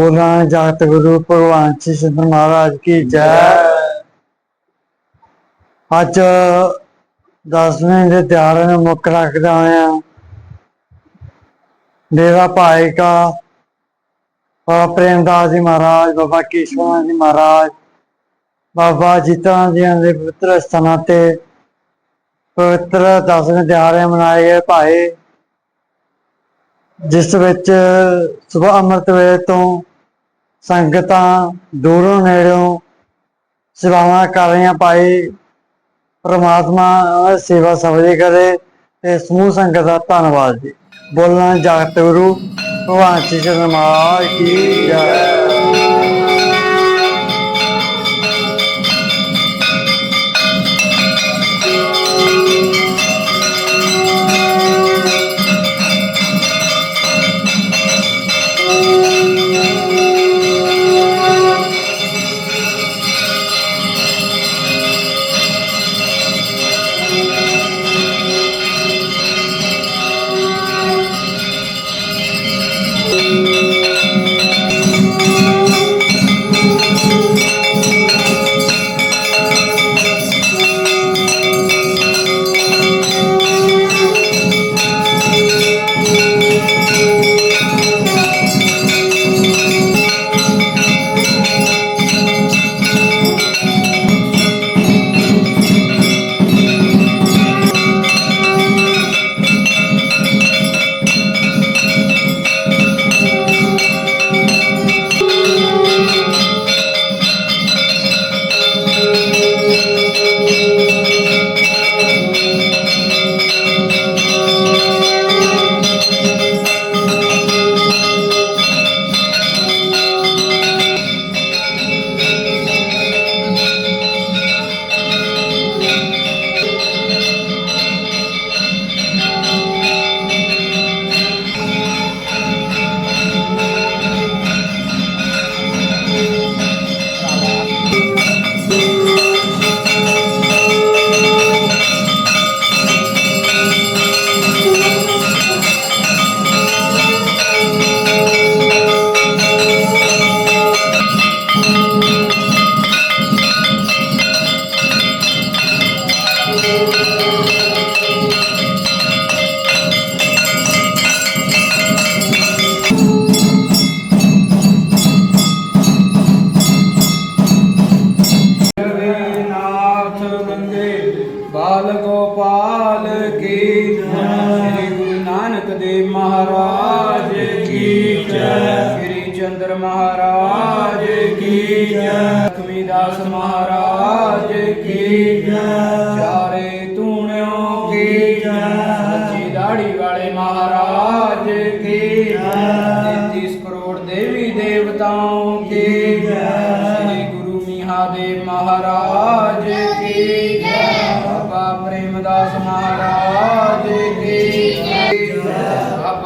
ਪੁਰਾਣ ਜਗਤ ਗੁਰੂ ਭਗਵਾਨ ਸ਼੍ਰੀ ਚੰਦਰ ਮਹਾਰਾਜ ਕੀ ਜੈ। ਅੱਜ ਦਸਵੇਂ ਦੇ ਦਿਹਾੜੇ ਨੂੰ ਮੁੱਖ ਰੱਖਦਾ ਹੋਇਆ ਡੇਰਾ ਭਾਈ ਕਾ ਬਾਬਾ ਪ੍ਰੇਮਦਾਸ ਜੀ ਮਹਾਰਾਜ, ਬਾਬਾ ਕੇਸ਼ਵਨਾਥ ਜੀ ਮਹਾਰਾਜ, ਬਾਬਾ ਜੀਤਾਂ ਜੀ ਦੇ ਪਵਿੱਤਰ ਸਥਾਨਾਂ ਤੇ ਪਵਿੱਤਰ ਦਸਵੇਂ ਦਿਹਾੜੇ ਮਨਾਏ ਗਏ ਭਾਈ, ਜਿਸ ਵਿੱਚ ਸੁਬਹ ਅੰਮ੍ਰਿਤ ਵੇਲੇ ਤੋਂ ਸੰਗਤਾਂ ਦੂਰੋਂ ਨੇੜਿਓਂ ਸੇਵਾਵਾਂ ਕਰ ਰਹੀਆਂ ਭਾਈ, ਪ੍ਰਮਾਤਮਾ ਸੇਵਾ ਸਫਲੀ ਕਰੇ ਤੇ ਸਮੂਹ ਸੰਗਤ ਦਾ ਧੰਨਵਾਦ ਜੀ। ਬੋਲਣਾ ਜਗਤ ਗੁਰੂ, ਭਗਵਾਨ ਸ਼੍ਰੀ ਚੰਦਰ ਮਹਾਰਾਜ ਕੀ ਜੈ।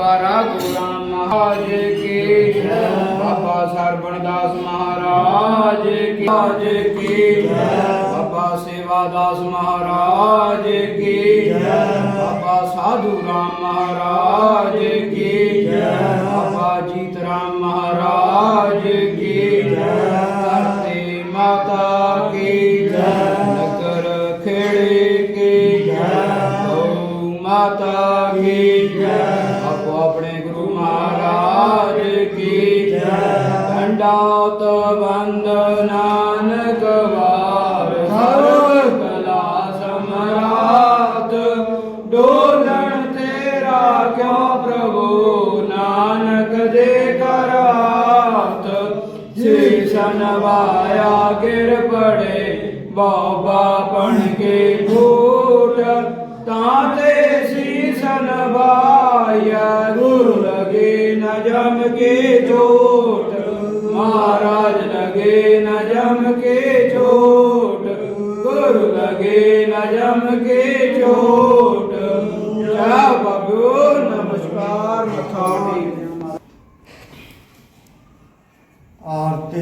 ਅਪਾਰਾ ਗੁਰਾਂ ਮਹਾਰਾਜ ਕੀ ਜੈ। ਬਾਬਾ ਸਰਬਣ ਦਾਸ ਮਹਾਰਾਜ ਕੀ ਰਾਜ ਕੀ ਬਾਬਾ ਸੇਵਾ ਦਾਸ ਮਹਾਰਾਜ ਕੀ ਬਾਬਾ ਸਾਧੂ ਰਾਮ ਮਹਾਰਾਜ ਕੀ ਬਾਬਾ ਜੀਤ ਰਾਮ ਮਹਾਰਾਜ ਕੀ ਜੈ। ਮਾਤਾ ਕੀ ਜੈ। ਖੇੜੇ ਕੀ ਜੈ। ਗਊ ਮਾਤਾ ਕੀ ਜੈ। ਮਹਾਰਾਜ ਕੀ ਜੈ। ਕੰਡਾਤ ਬੰਦ ਨਾਨਕ ਵਾਰ। ਸਰਬ ਕਲਾ ਸਮਰਾਤ। ਡੋਲਣ ਤੇਰਾ ਕਿਉ ਪ੍ਰਭੂ? ਨਾਨਕ ਦੇ ਕਰਾਤ ਜੀ ਸਨਵਾਇਆ ਗਿਰ ਪੜੇ। ਬਾਬਾ ਬਣ ਕੇ ਫੂਟ ਤਾਂ ਤੇ ਸੀਸ ਨਵਾਇਆ ਗੁਰੂ न जम के चोट महाराज लगे न जम के चोट गुरु लगे न जम के चोट जा बाबू नमस्कार मथा टेक ਆਰਤੀ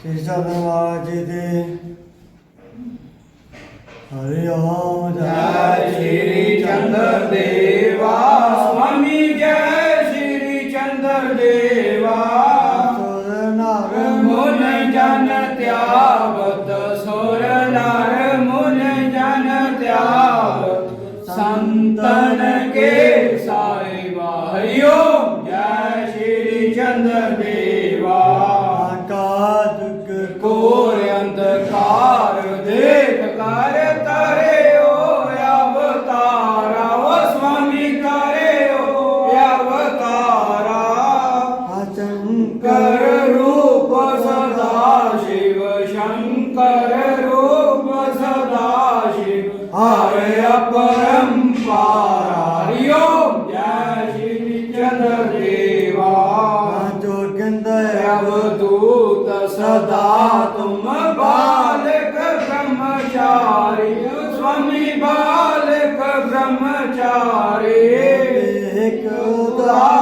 ਸ੍ਰੀ ਚੰਦਰ ਮਹਾਰਾਜ ਜੀ ਦੇ ਹਰਿ ਓਮ ਜੈ ਸ਼੍ਰੀ ਚੰਦਰ ਦੇਵਾ ਸਵਾਮੀ ਜੈ You. the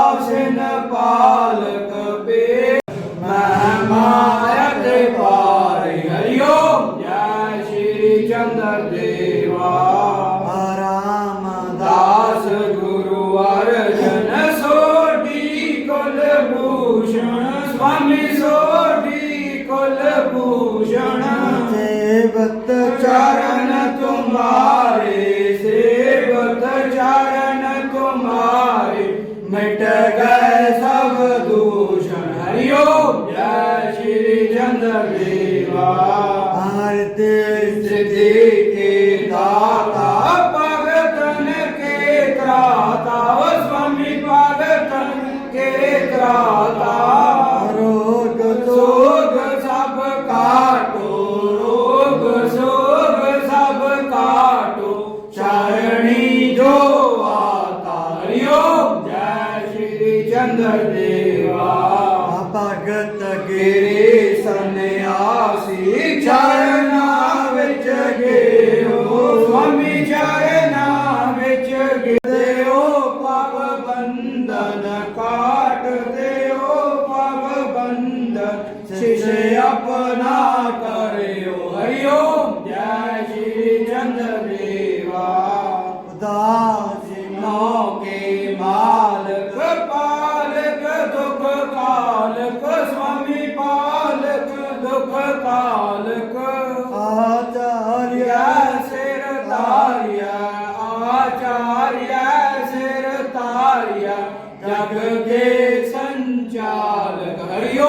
ਧਾਰਿਆ ਸਿਰ ਧਾਰਿਆ ਜਗ ਕੇ ਸੰਚਾਲਕ ਹਰਿਓ।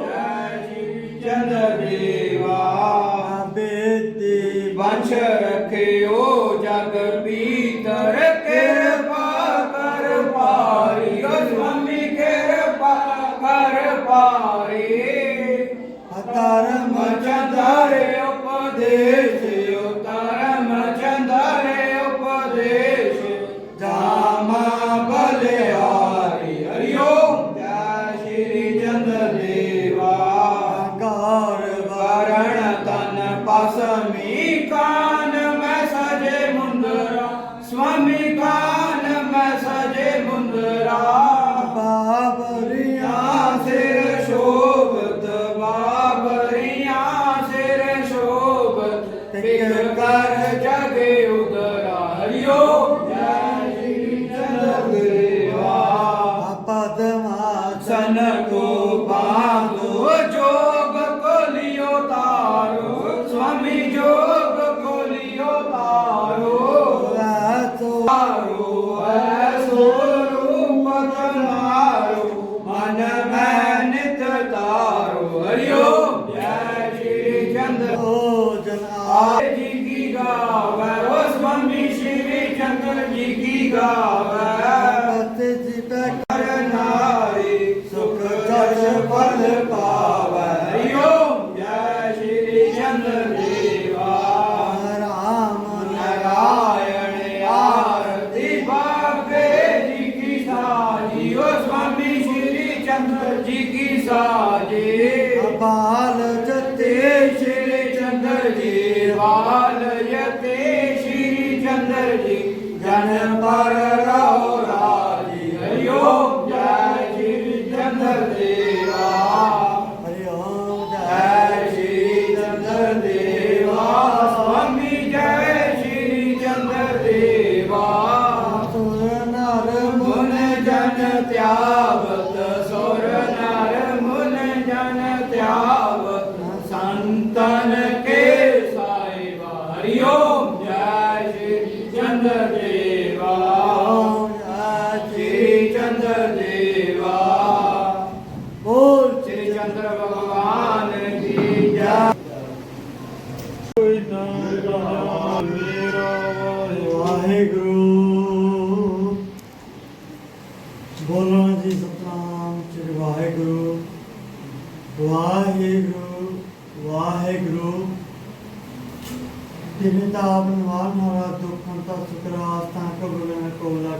ਜੈ ਸ਼੍ਰੀ ਚੰਦਰ ਦੇਵਾ। ਬੇਤੀ ਵੰਸ਼ Jesus.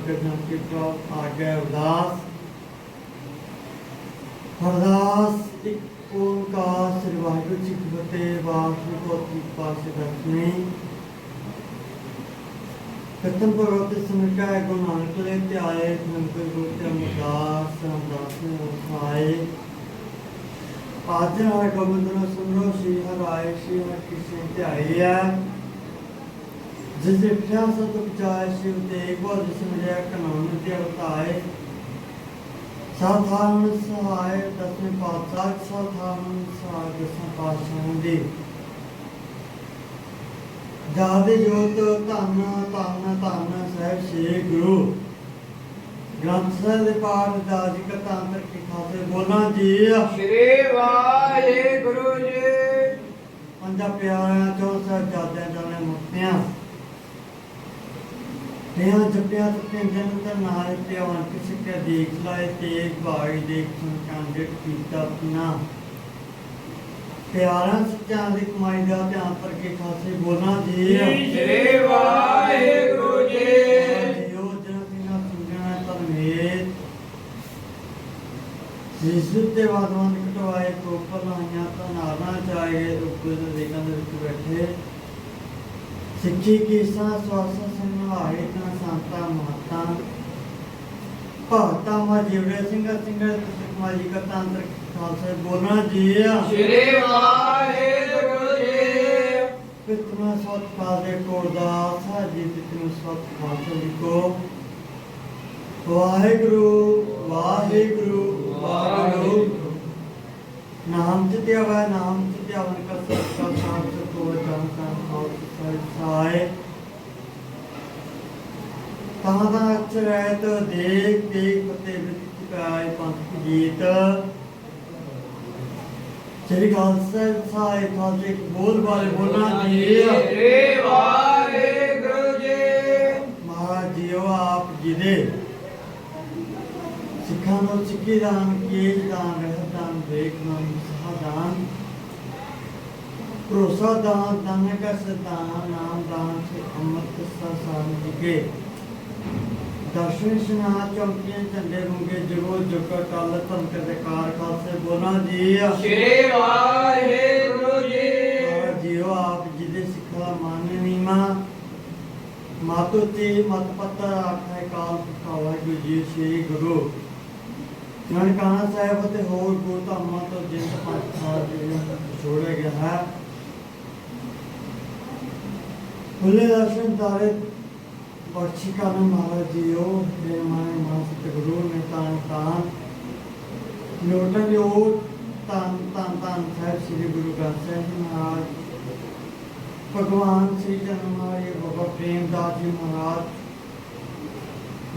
ਡਾਕਟਰ ਨਾਨਕੀ ਸਾਹਿਬ ਆ ਗਏ ਉਦਾਸ ਅਰਦਾਸ, ਇੱਕ ਓੰਕਾਰ ਸ੍ਰੀ ਵਾਹਿਗੁਰੂ ਜੀ ਕੀ ਫਤਿਹ, ਵਾਹਿਗੁਰੂ ਕੋ ਕੀ ਪਾਸੇ ਦਸਵੇਂ ਕਤਨ ਪਰਵਤ ਸਮਿਕਾ ਹੈ, ਗੁਰੂ ਨਾਨਕ ਲੈ ਤੇ ਆਏ ਨੰਦਰ ਗੁਰੂ ਤੇ ਅਮਦਾਸ ਅਮਦਾਸ ਨੇ ਉਠਾਏ ਆਜ ਹਰ ਗੋਬਿੰਦ ਨੂੰ ਸੁਣੋ ਸ੍ਰੀ ਹਰਾਏ ਸ੍ਰੀ ਹਰ ਕਿਸੇ ਧਿਆਈ ਹੈ ਵਿਚਾਰ ਸ਼ਿਵ ਤੇ ਇੱਕ ਵਾਰ ਜਿਸ ਮਿਲਿਆ ਕਾਨੂੰਨ ਤੇ ਅਵਤਾਏ ਸਾਧਾਰਨ ਸਹਾਇ ਦਸਵੇਂ ਪਾਤਸ਼ਾਹ ਸਾਧਾਰਨ ਸਹਾਇ ਦਸਵੇਂ ਪਾਤਸ਼ਾਹ ਦੇ। ਜਾਦੇ ਜੋਤ ਧੰਨ ਧੰਨ ਧੰਨ ਸਾਹਿਬ ਸ੍ਰੀ ਗੁਰੂ। ਗ੍ਰੰਥ ਸਾਹਿਬ ਦੇ ਪਾਠ ਦਾ ਜੀ ਕਥਾਂਤਰ ਕੀ ਖਾਤੇ ਬੋਲਾਂ ਜੀ। ਸ਼੍ਰੀ ਵਾਹਿਗੁਰੂ ਜੀ। ਪੰਜਾਂ ਪਿਆਰਿਆਂ ਚੋਂ ਸਾਹਿਬ ਜਾਦਿਆਂ ਜਾਣੇ ਮੁਕਤਿਆਂ ਤੇ ਜਨ ਤੇ ਨਾਇ ਤੇ ਆਵਨ ਕਿਸੇ ਕੇ ਦੇਖ ਲਾਏ ਤੇਗ ਭਾਈ ਦੇਖ ਸੁਣ ਕਾਂਡਿਟ ਕੀਤਾ ਆਪਣਾ ਪਿਆਰਾਂ ਸੱਚਾਂ ਦੀ ਕਮਾਈ ਦਾ ਧਿਆਨ ਪਰ ਕੇ ਖਾਸੇ ਬੋਲਾਂ ਜੀ। ਸ਼੍ਰੀ ਵਾਹਿਗੁਰੂ ਜੀ। ਜੀਓ ਜਨ ਸਿੰਘਾਂ ਸੁਣਿਆ ਧਰਮੇਤ ਜਿਸ ਤੇ ਵਾਦਵੰਦ ਕਟਵਾਏ ਕੋਪਰ ਲਾਈਆਂ ਤਾਂ ਨਾਰਾਂ ਚਾਹੇ ਉੱਪਰ ਦੇ ਦੇਖਾਂ ਦੇ ਵਿੱਚ ਬੈਠੇ। ਸਿੱਖੀ ਕੀ ਸਾਂ ਸਵਾਸ ਸੰਭਾਏ ਤਾਂ ਸੰਤਾ ਮਹਤਾ ਭਗਤਾ ਮਾ ਜਿਵੜੇ ਸਿੰਘ ਸਿੰਘਾਂ ਤੇ ਸਮਾਜੀ ਕਥਾ ਅੰਦਰ ਖਾਲਸੇ ਬੋਲਣਾ ਜੀ ਸ਼੍ਰੀ ਵਾਹਿਗੁਰੂ ਜੀ ਪਿਤਨਾ ਸਤ ਕਾਦੇ ਕੋਦਾ ਸਾਜੀ ਪਿਤਨਾ ਸਤ ਖਾਲਸੇ ਲਿਖੋ ਵਾਹਿਗੁਰੂ ਵਾਹਿਗੁਰੂ ਵਾਹਿਗੁਰੂ ਨਾਮ ਚ ਤੇ ਆਵਾ ਨਾਮ ਚ ਤੇ ਆਵਨ ਕਾ ਸਤ ਕਾ ਸਾਥ ਤੋ ਜਨ ਕਾ ਖਾਲਸੇ ਸਾਏ ਤਾਂ ਦਾ ਅਕਸ਼ਰ ਹੈ ਤੋ ਦੇਖ ਦੇਖ ਫਤੇ ਵਿੱਚ ਕਾਇ ਪੰਥ ਗੀਤ ਸ੍ਰੀ ਖਾਲਸੇ ਸਾਏ ਖਾਲਸੇ ਬੋਲ ਬਾਰੇ ਬੋਲਣਾ ਜੀ ਸ਼੍ਰੀ ਵਾਹਿਗੁਰੂ ਜੀ। ਮਹਾਰਾਜ ਜੀਓ ਆਪ ਜੀ ਦੇ ਸਿੱਖਾਂ ਨੂੰ ਸਿੱਖੀ ਦਾਨ ਕੇਜ ਦਾਨ ਰਹਿਤ ਦਾਨ ਵੇਖ ਨਾਮ ਸਹਾ ਦਾਨ। ਭਰੋਸਾ ਦਾਨ ਦਾਨ ਕਾ ਸਦਾਨ ਨਾਮ ਦਾਨ ਸੇ ਅੰਮ੍ਰਿਤ ਸਾ ਸਾਨ ਜਿਗੇ। ਦਰਸ਼ਨ ਸੁਨਾ ਚੌਕੀਆਂ ਝੰਡੇ ਰੁੰਗੇ ਜਗੋ ਜੁਗ ਟਲ ਧਨ ਕੇ ਦੇ ਕਾਰ ਖਾਲਸੇ ਬੋਲਾਂ ਜੀ ਸ਼੍ਰੀ ਵਾਹਿਗੁਰੂ ਜੀ। ਜੀਓ ਆਪ ਜੀ ਦੇ ਸਿੱਖਾ ਮਾਨ ਨੀਮਾ ਮਾਤੋ ਤੇ ਮਤ ਪੱਤਰ ਆਖੇ ਕਾਲ ਗੁਰੂ ਜੀ ਸ੍ਰੀ ਗੁਰੂ। ਨਨਕਾਣਾ ਸਾਹਿਬ ਅਤੇ ਹੋਰ ਗੁਰੂ ਧਾਮਾਂ ਤੋਂ ਜਿੰਦ ਪੰਜ ਸਾਲ ਦੇ ਛੋੜਿਆ ਗਿਆ ਹੈ। ਖੁੱਲੇ ਦਰਸ਼ਨ ਦਾਰੇ ਬਖਸ਼ੀ ਕਰਨ ਮਹਾਰਾਜ ਜੀਓ ਮੇਰੇ ਮਾਨੇ ਮਾਨ ਸਤਿਗੁਰੂ ਨੇ ਤਾਂ ਤਾਂ ਲੋਟਨ ਜੋ ਤਾਂ ਤਾਂ ਤਾਂ ਸਾਹਿਬ ਸ੍ਰੀ ਗੁਰੂ ਗ੍ਰੰਥ ਸਾਹਿਬ ਜੀ ਮਹਾਰਾਜ ਭਗਵਾਨ ਸ੍ਰੀ ਚੰਦ ਮਹਾਰਾਜ ਬਾਬਾ ਪ੍ਰੇਮਦਾਸ ਜੀ ਮਹਾਰਾਜ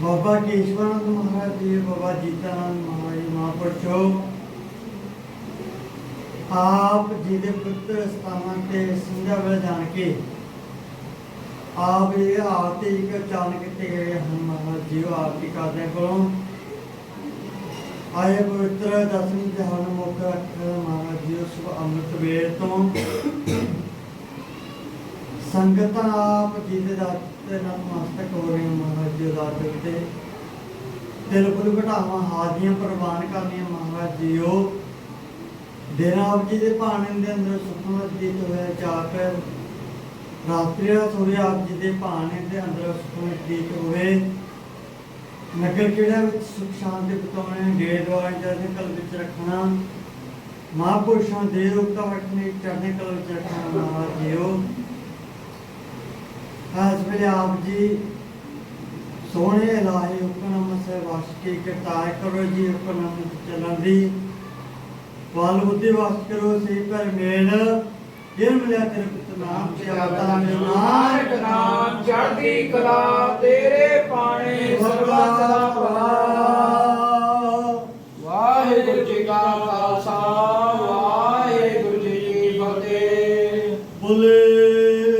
ਬਾਬਾ ਕੇਸ਼ਵਰਨੰਦ ਮਹਾਰਾਜ ਜੀ ਬਾਬਾ ਜੀਤਾਨੰਦ ਮਹਾਰਾਜ ਜੀ ਮਹਾਂਪੁਰਸ਼ੋ ਆਪ ਜੀ ਦੇ ਪੁੱਤਰ ਸਥਾਨਾਂ ਤੇ ਸਿੰਘਾਂ ਵੇਲੇ ਜਾਣ ਕੇ ਇੱਕ ਚਾਲ ਕਿਤੇ ਗਏ ਹਨ ਮਹਾਰਾਜ ਜੀ ਕਰਦੇ ਕੋਲੋਂ। ਆਏ ਪਵਿੱਤਰ ਦਸਵੀਂ ਦਿਹਾੜ ਮੁੱਖ ਰੱਖ ਮਹਾਰਾਜ ਜੀ ਸੁਭ ਅੰਮ੍ਰਿਤ ਵੇਲ ਤੋਂ। ਸੰਗਤਾਂ ਆਪ ਜੀ ਦੇ ਦਰ ਤੇ ਨਤਮਸਤਕ ਹੋ ਰਹੀਆਂ ਮਹਾਰਾਜ ਜੀ ਦਾ ਤੇ। ਦਿਲ ਬੁਲ ਘਟਾਵਾਂ ਹਾਜ਼ੀਆਂ ਪ੍ਰਵਾਨ ਕਰਨੀਆਂ ਮਹਾਰਾਜ ਜੀਓ। ਦਿਨ ਆਪ ਜੀ ਦੇ ਭਾਣੇ ਦੇ ਅੰਦਰ ਸੁਖਮਨ ਜੀਤ ਹੋਇਆ ਚਾਰ ਰਾਤਰੀ ਸੂਰਜ ਆਪ ਜੀ ਦੇ ਭਾਣੇ ਦੇ ਅੰਦਰ ਸੁਖਮਨ ਜੀਤ ਹੋਏ ਨਗਰ ਕਿਹੜਾ ਵਿੱਚ ਸੁਖ ਸ਼ਾਂਤੀ ਬਤਾਉਣੇ ਗੇਟ ਵਾਲੇ ਜਦ ਕਲ ਵਿੱਚ ਰੱਖਣਾ। ਮਹਾਂਪੁਰਸ਼ਾਂ ਦੇ ਰੂਪਤਾ ਵਟਨੇ ਚੜ੍ਹਨੇ ਕਲ ਵਿੱਚ ਰੱਖਣਾ ਮਹਾਰਾਜ ਜੀਓ। ਅੱਜ ਵੇਲੇ ਆਪ ਜੀ ਸੋਹਣੇ ਇਲਾਹੀ ਹੁਕਮ ਸੇ ਵਾਸ ਕੀ ਕਰੋ ਜੀ ਹੁਕਮ ਚੱਲਣ ਦੀ। ਵਾਲ ਬੁੱਧੀ ਵਾਸ ਕਰੋ ਸੇ ਪਰ ਮੇਲ ਇਹ ਮਿਲਿਆ ਤੇਰੇ ਪੁੱਤ ਨਾਮ ਤੇ ਅਵਤਾਰ ਨਾਨਕ ਨਾਮ ਚੜ੍ਹਦੀ ਕਲਾ ਤੇਰੇ ਪਾਣੇ ਸਰਬਾ ਸਦਾ ਪ੍ਰਭਾ ਵਾਹਿਗੁਰੂ ਜੀ ਕਾ ਖਾਲਸਾ ਵਾਹਿਗੁਰੂ ਜੀ ਕੀ ਫਤਿਹ। ਬੋਲੇ।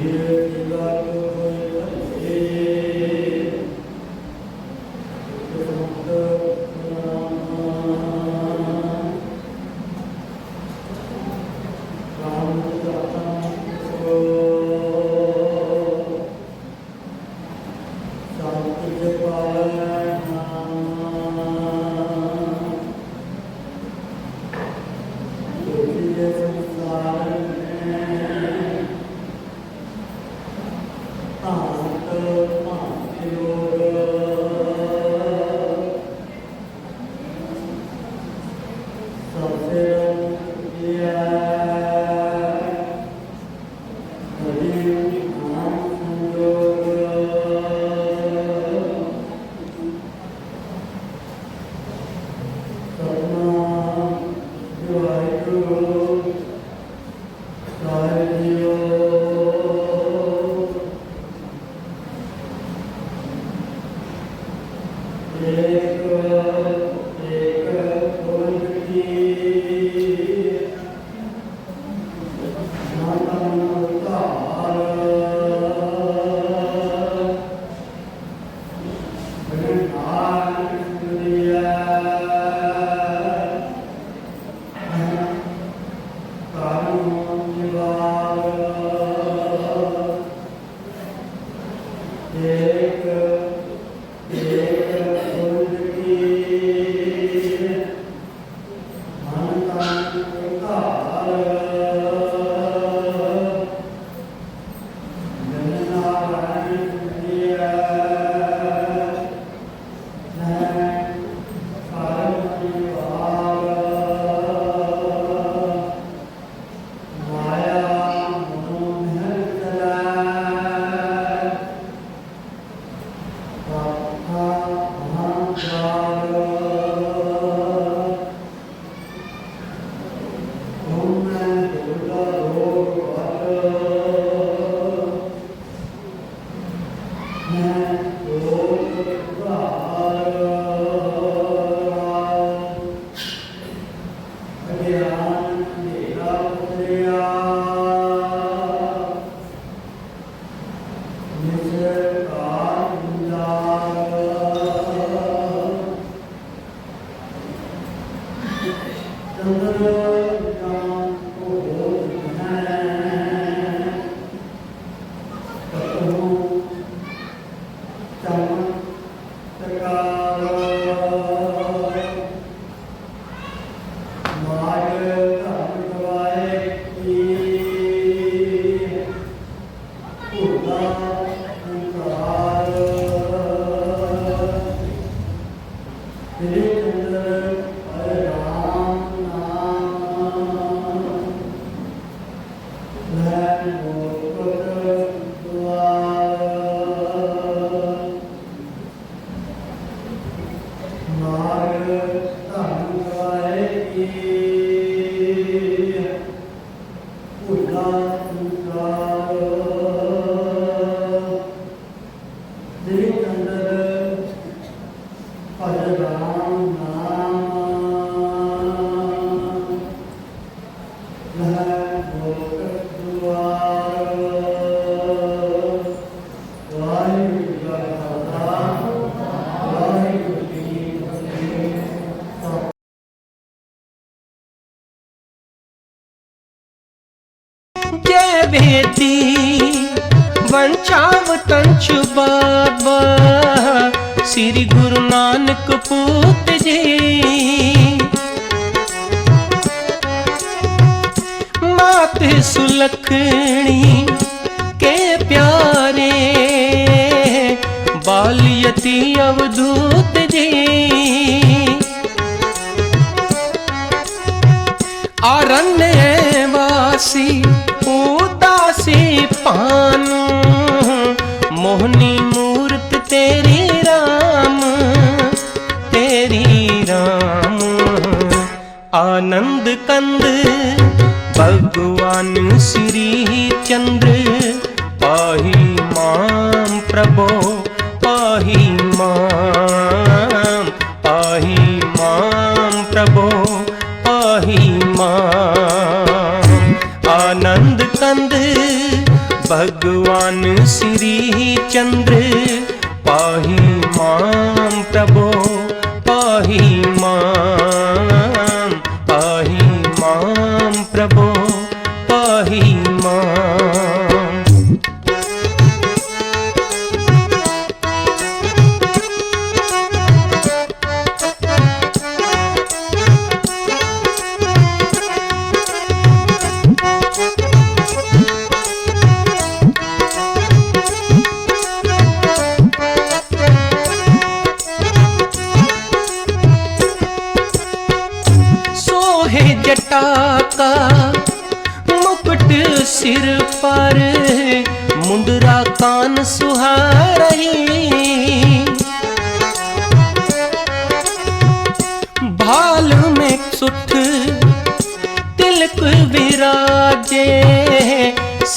Yeah. ਜੈ తీయవు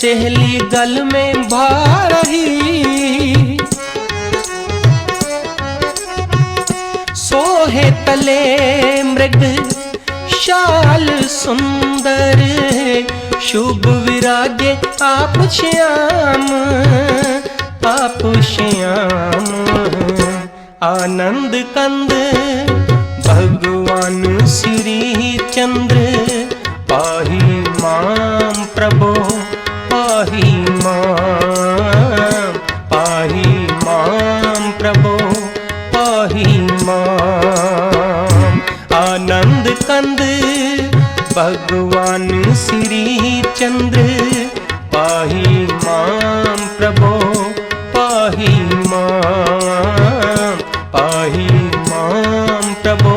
सहली गल में भारही सोहे तले मृग शाल सुंदर शुभ विराजे आप श्याम आप श्याम आनंद कंद भगवान श्री चंद्र भगवान श्री चंद्र पाही माम प्रभो पाही माम पाही माम प्रभो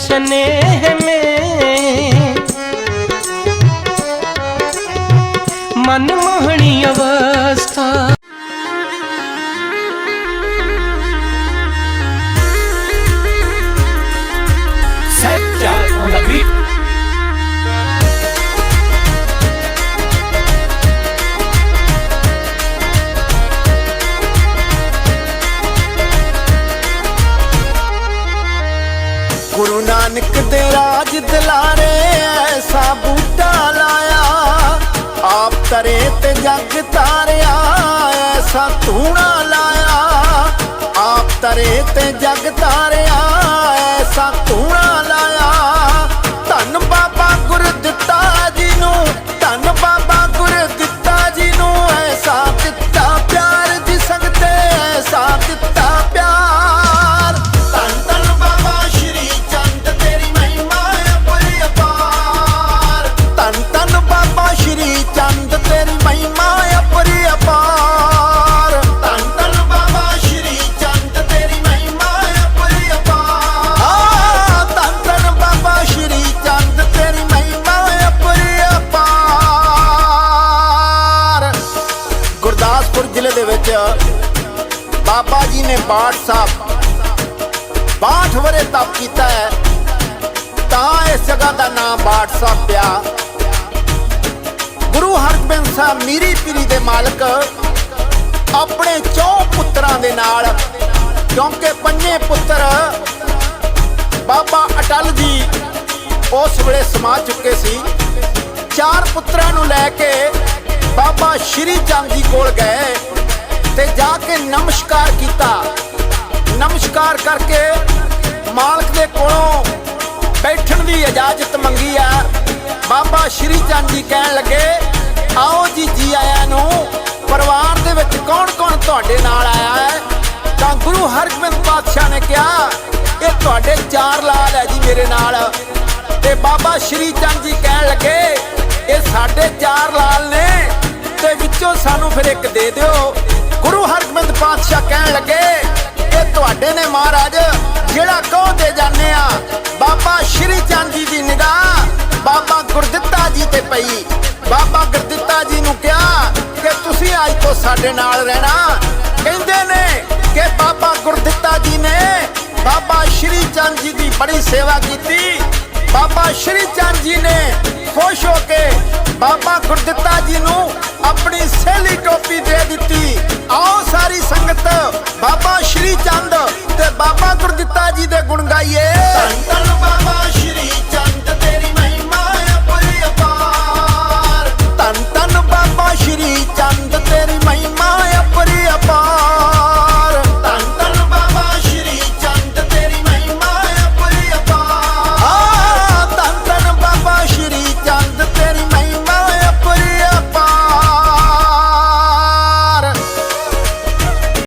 स्नेह में मनमोहनी अवस्था ਗੁਰੂ ਨਾਨਕ ਦੇ ਰਾਜ ਦਿਲਾਰੇ ਐਸਾ ਬੂਟਾ ਲਾਇਆ। ਆਪ ਤਰੇ ਤੇ ਜਗ ਤਾਰਿਆ, ਐਸਾ ਧੂਣਾ ਲਾਇਆ। ਆਪ ਤਰੇ ਤੇ ਜਗ ਤਾਰਿਆ, ਐਸਾ ਧੂਣਾ ਬਾਬਾ ਅਟਲ ਜੀ ਉਸ ਵੇਲੇ ਸਮਾ ਚੁੱਕੇ ਸੀ। ਚਾਰ ਪੁੱਤਰਾਂ ਨੂੰ ਲੈ ਕੇ ਬਾਬਾ ਸ਼੍ਰੀ ਚੰਦ ਜੀ ਕੋਲ ਗਏ ਤੇ ਜਾ ਕੇ ਨਮਸਕਾਰ ਕੀਤਾ। ਨਮਸਕਾਰ ਕਰਕੇ ਮਾਲਕ ਦੇ ਕੋਲੋਂ ਬੈਠਣ ਦੀ ਇਜਾਜ਼ਤ ਮੰਗੀ ਆ। ਬਾਬਾ ਸ਼੍ਰੀ ਚੰਦ ਜੀ ਕਹਿਣ ਲੱਗੇ, ਆਓ ਜੀ ਜੀ ਆਇਆਂ ਨੂੰ, ਪਰਿਵਾਰ ਦੇ ਵਿੱਚ ਕੌਣ-ਕੌਣ ਤੁਹਾਡੇ ਨਾਲ ਆਇਆ ਹੈ? ਤਾਂ ਗੁਰੂ ਹਰਗੋਬਿੰਦ ਪਾਤਸ਼ਾਹ ਨੇ ਕਿਹਾ, ਇਹ ਤੁਹਾਡੇ ਚਾਰ ਲਾਲ ਹੈ ਜੀ ਮੇਰੇ ਨਾਲ। ਤੇ ਬਾਬਾ ਸ਼੍ਰੀ ਚੰਦ ਜੀ ਕਹਿਣ ਲੱਗੇ, ਇਹ ਸਾਡੇ ਚਾਰ ਲਾਲ ਨੇ, ਤੇ ਵਿੱਚੋਂ ਸਾਨੂੰ ਫਿਰ ਇੱਕ ਦੇ ਦਿਓ। ਗੁਰੂ ਹਰਗੋਬਿੰਦ ਪਾਤਸ਼ਾਹ ਕਹਿਣ ਲੱਗੇ, ਇਹ ਤੁਹਾਡੇ ਨੇ ਮਹਾਰਾਜ, ਜਿਹੜਾ ਕਹੋਦੇ ਜਾਂਦੇ ਆ, ਬਾਬਾ ਸ਼੍ਰੀ ਚੰਦ ਜੀ ਦੀ ਨਿਗਾਹ, ਬਾਬਾ ਗੁਰਦਿੱਤਾ ਜੀ ਤੇ ਪਈ। ਬਾਬਾ ਗੁਰਦਿੱਤਾ ਜੀ ਨੂੰ ਕਿਹਾ ਕਿ ਤੁਸੀਂ ਅੱਜ ਤੋਂ ਸਾਡੇ ਨਾਲ ਰਹਿਣਾ। ਕੇ ਬਾਬਾ ਗੁਰਦਿੱਤਾ ਜੀ ਨੇ ਬਾਬਾ ਸ਼੍ਰੀ ਚੰਦ ਜੀ ਦੀ ਬੜੀ ਸੇਵਾ ਕੀਤੀ। ਬਾਬਾ ਸ਼੍ਰੀ ਚੰਦ ਜੀ ਨੇ ਖੁਸ਼ ਹੋ ਕੇ ਬਾਬਾ ਗੁਰਦਿੱਤਾ ਜੀ ਨੂੰ ਆਪਣੀ ਸਹੇਲੀ ਟੋਪੀ ਦੇ ਦਿੱਤੀ। ਆਓ ਸਾਰੀ ਸੰਗਤ ਬਾਬਾ ਸ਼੍ਰੀ ਚੰਦ ਤੇ ਬਾਬਾ ਗੁਰਦਿੱਤਾ ਜੀ ਦੇ ਗੁਣ ਗਾਈਏ। ਧੰਨ ਧੰਨ ਬਾਬਾ ਸ਼੍ਰੀ ਚੰਦ, ਤੇਰੀ ਬਾਬਾ ਸ਼੍ਰੀ ਚੰਦ, ਤੇਰੀ ਮਹਿਮਾ